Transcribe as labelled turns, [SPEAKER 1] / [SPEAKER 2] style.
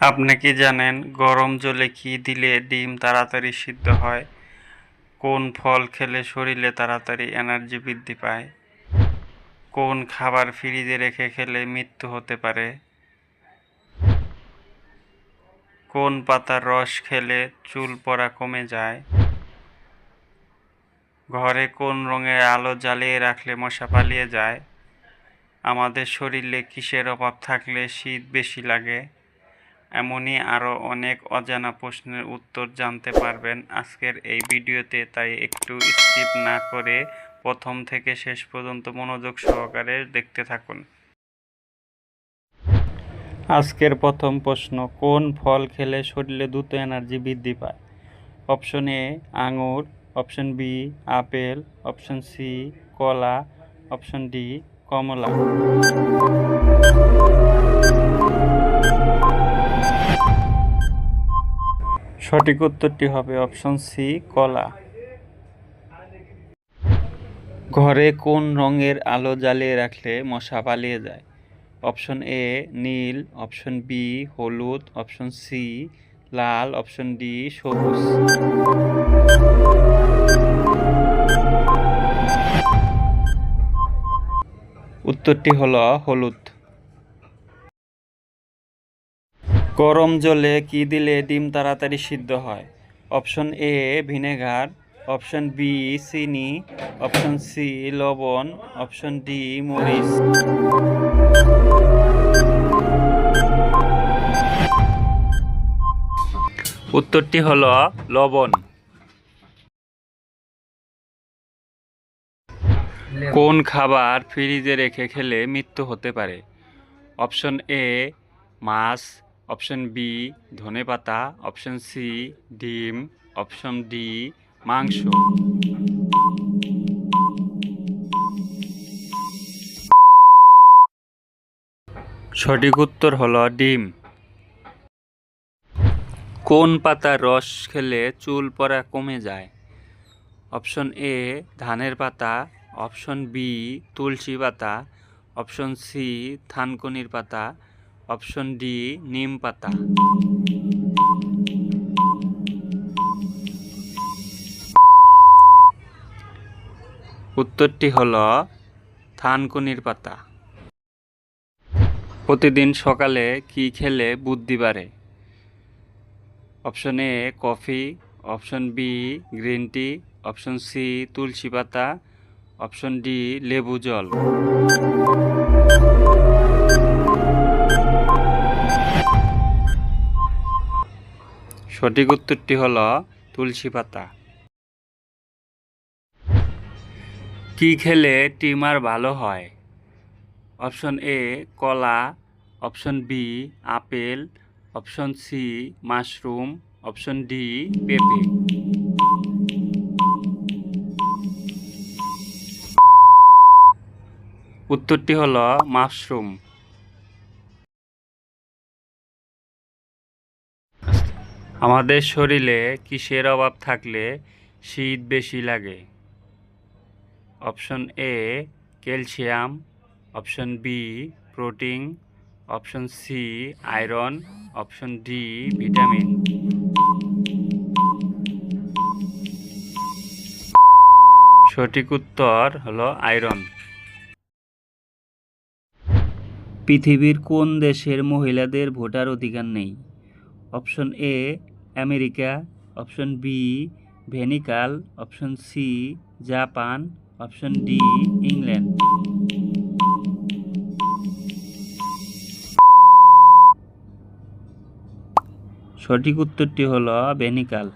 [SPEAKER 1] আপনি কি জানেন গরম জলে কি দিলে ডিম তাড়াতাড়ি সিদ্ধ হয়? কোন ফল খেলে শরীরে তাড়াতাড়ি এনার্জি বৃদ্ধি পায়? কোন খাবার ফ্রিজে রেখে খেলে মৃত্যু হতে পারে? কোন পাতার রস খেলে চুল পড়া কমে যায়? ঘরে কোন রঙের আলো জ্বালিয়ে রাখলে মশা পালিয়ে যায়? আমাদের শরীরে কিসের অভাব থাকলে শীত বেশি লাগে? এমনই আরও অনেক অজানা প্রশ্নের উত্তর জানতে পারবেন আজকের এই ভিডিওতে, তাই একটু স্কিপ না করে প্রথম থেকে শেষ পর্যন্ত মনোযোগ সহকারে দেখতে থাকুন। আজকের প্রথম প্রশ্ন, কোন ফল খেলে শরীরে দ্রুত এনার্জি বৃদ্ধি পায়? অপশন এ, আঙুর, option B, apple, option C, কলা, অপশন ডি, কমলা। সঠিক উত্তরটি হবে অপশন সি, কলা। ঘরে কোন রঙের আলো জ্বালিয়ে রাখলে মশা পালিয়ে যায়? অপশন এ, নীল, অপশন বি, হলুদ, অপশন সি, লাল, অপশন ডি, সবুজ। উত্তরটি হলো হলুদ। গরম জলে কি দিলে ডিম তাড়াতাড়ি সিদ্ধ হয়? Option A, vinegar, option B, চিনি, অপশন সি, লবণ, অপশন ডি, মরিচ। উত্তরটি হলো লবণ। কোন খাবার ফ্রিজে রেখে খেলে মৃত্যু হতে পারে? অপশন এ, মাছ অপশন বি, ধনে পাতা। অপশন সি, ডিম। অপশন ডি, মাংস। সঠিক উত্তর হলো ডিম। কোন পাতার রস খেলে চুল পড়া কমে যায়? অপশন এ, ধানের পাতা। অপশন বি, তুলসী পাতা। অপশন সি, থানকুনির পাতা। অপশন ডি, নিম পাতা। উত্তরটি হল থানকুনির পাতা। প্রতিদিন সকালে কি খেলে বুদ্ধি বাড়ে? Option A, coffee. Option B, green tea. Option C, তুলসী পাতা। অপশন ডি, লেবু জল। সঠিক উত্তরটি হল তুলসী পাতা। কি খেলে টিমার ভালো হয়? অপশন এ, কলা। Option B, apple. Option C, mushroom. Option D, পেঁপে। উত্তরটি হলো মাশরুম। আমাদের শরীরে কিসের অভাব থাকলে শীত বেশি লাগে? Option A calcium. Option B protein. Option C iron. Option D vitamin. সঠিক উত্তর হলো আয়রন। পৃথিবীর কোন দেশের মহিলাদের ভোটার অধিকার নেই? Option A America option B ভেনিকাল option C Japan option D England. সঠিক উত্তরটি হল ভেনিকাল।